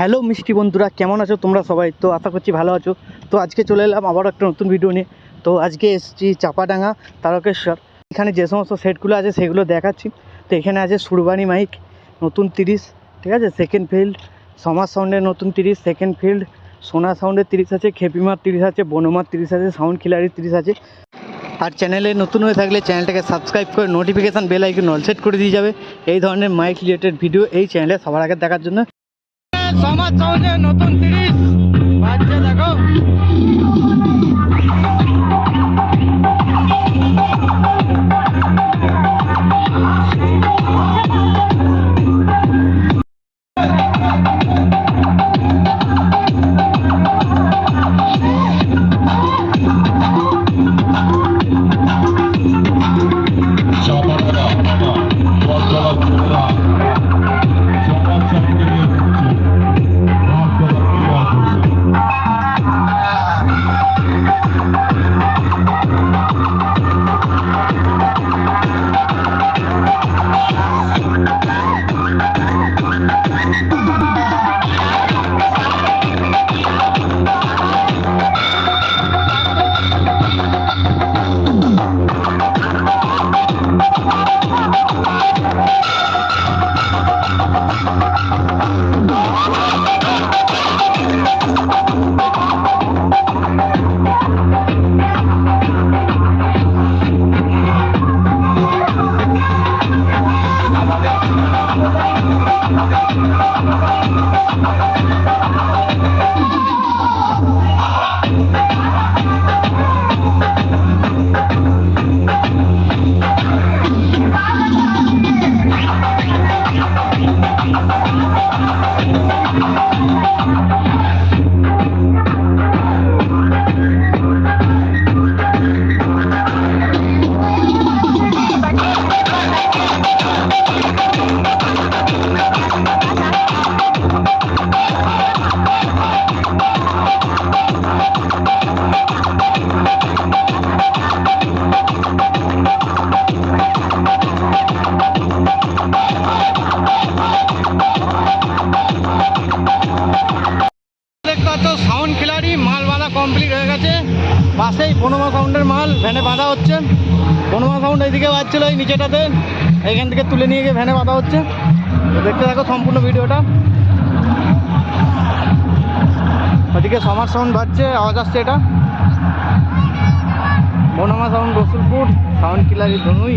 Hello মিষ্টি বন্ধুরা, কেমন আছো তোমরা সবাই? তো আশা করছি ভালো আছো। তো আজকে চলে এলাম আবারও একটা নতুন ভিডিও নিয়ে। তো আজকে এসেছি চাপাডাঙ্গা তারকেশ্বর। এখানে যে সমস্ত সেটগুলো আছে সেগুলো দেখাচ্ছি। তো এখানে আছে সুরবানি মাইক, নতুন তিরিশ, ঠিক আছে? সেকেন্ড ফিল্ড সমাজ সাউন্ডের নতুন তিরিশ সেকেন্ড ফিল্ড সোনা সাউন্ডের তিরিশ আছে, খেপিমার তিরিশ আছে, বনমার তিরিশ আছে সাউন্ড খিলারির তিরিশ আছে। আর চ্যানেলে নতুন হয়ে থাকলে চ্যানেলটাকে সাবস্ক্রাইব করে notification bell icon all set করে দিয়ে যাবে। এই ধরনের মাইক রিলেটেড ভিডিও এই চ্যানেলে সবার আগে দেখার জন্য। সমাজ সাউন্ডের নতুন তিরিশ। বাজছে দেখো। পাশেই বনমা সাউন্ডের মাল, ভ্যানে বাঁধা হচ্ছে। বনমা সাউন্ড এইদিকে বাজছিল এই নিচেটাতে। এখান থেকে তুলে নিয়ে গিয়ে ভ্যানে বাঁধা হচ্ছে। দেখতে থাকো সম্পূর্ণ ভিডিওটা। ওদিকে সমার সাউন্ড বাজছে, আওয়াজ আসছে এটা। বনমা সাউন্ড রসুলপুর সাউন্ড কিলারি ধনুই।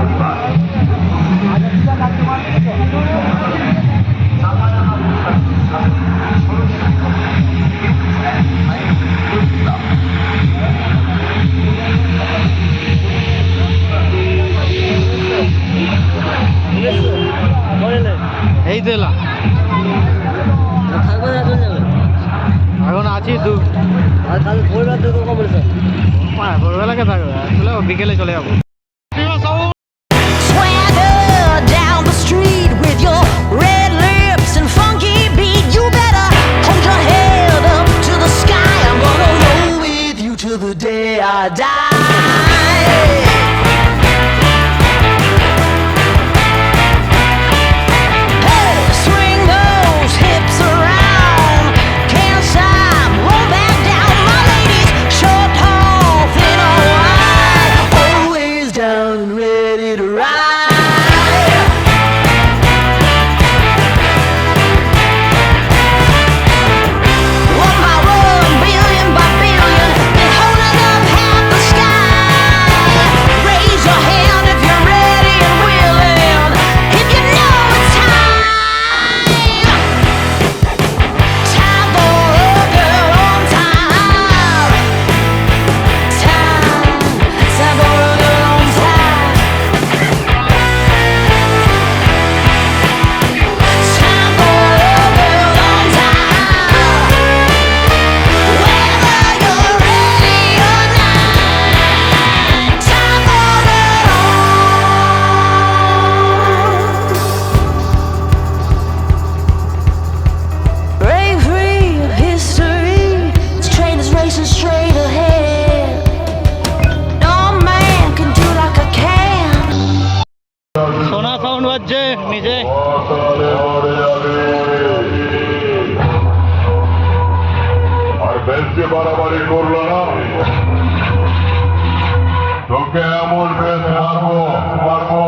এই এখন আছি দু হ্যাঁ ভোরবেলাকে থাকবে। বিকেলে চলে যাব। die. পারছে নিজে। আর তিন বাড়াবাড়ি এমন মারবো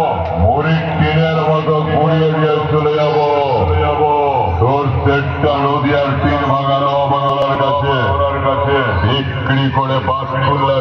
মতো চলে যাব। নদী আর বাংলার কাছে। বিক্রি করে পাশ করলে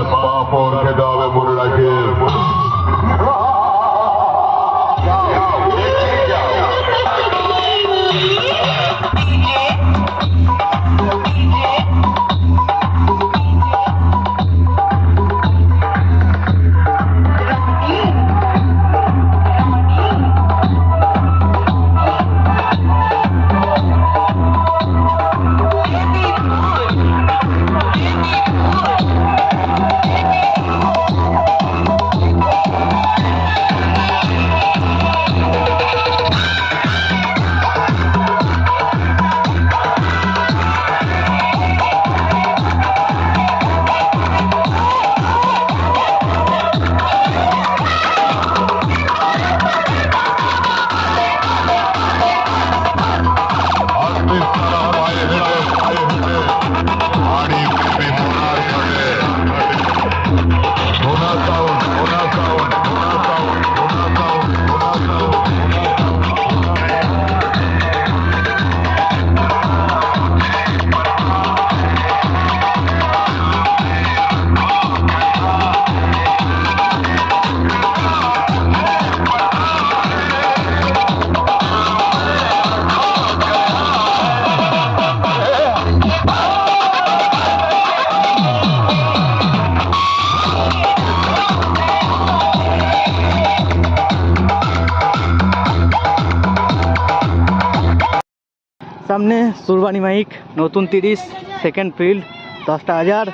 সামনে সুরবানি মাইক নতুন তিরিশ সেকেন্ড ফিল্ড দশটা হাজার।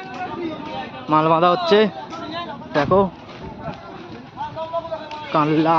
মাল বাঁধা হচ্ছে। দেখো। কানলা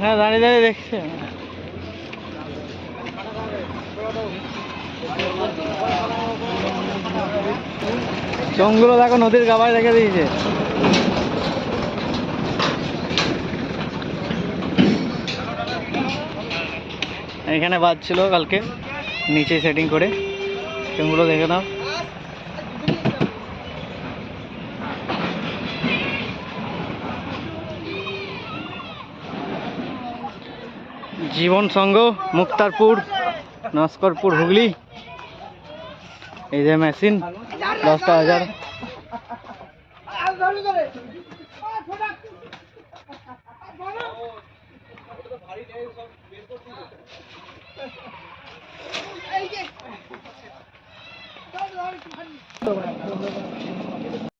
হ্যাঁ দাঁড়িয়ে দাঁড়িয়ে দেখছে। চোঙগুলো দেখো নদীর গাবায় রেখে দিয়েছে। এখানে বাজছিল কালকে, নিচে সেটিং করে। চোঙগুলো দেখে দাও জীবন সংঘ মুক্তারপুর, নস্করপুর, হুগলি। এই যে মেশিন দশটা হাজার। এই যে।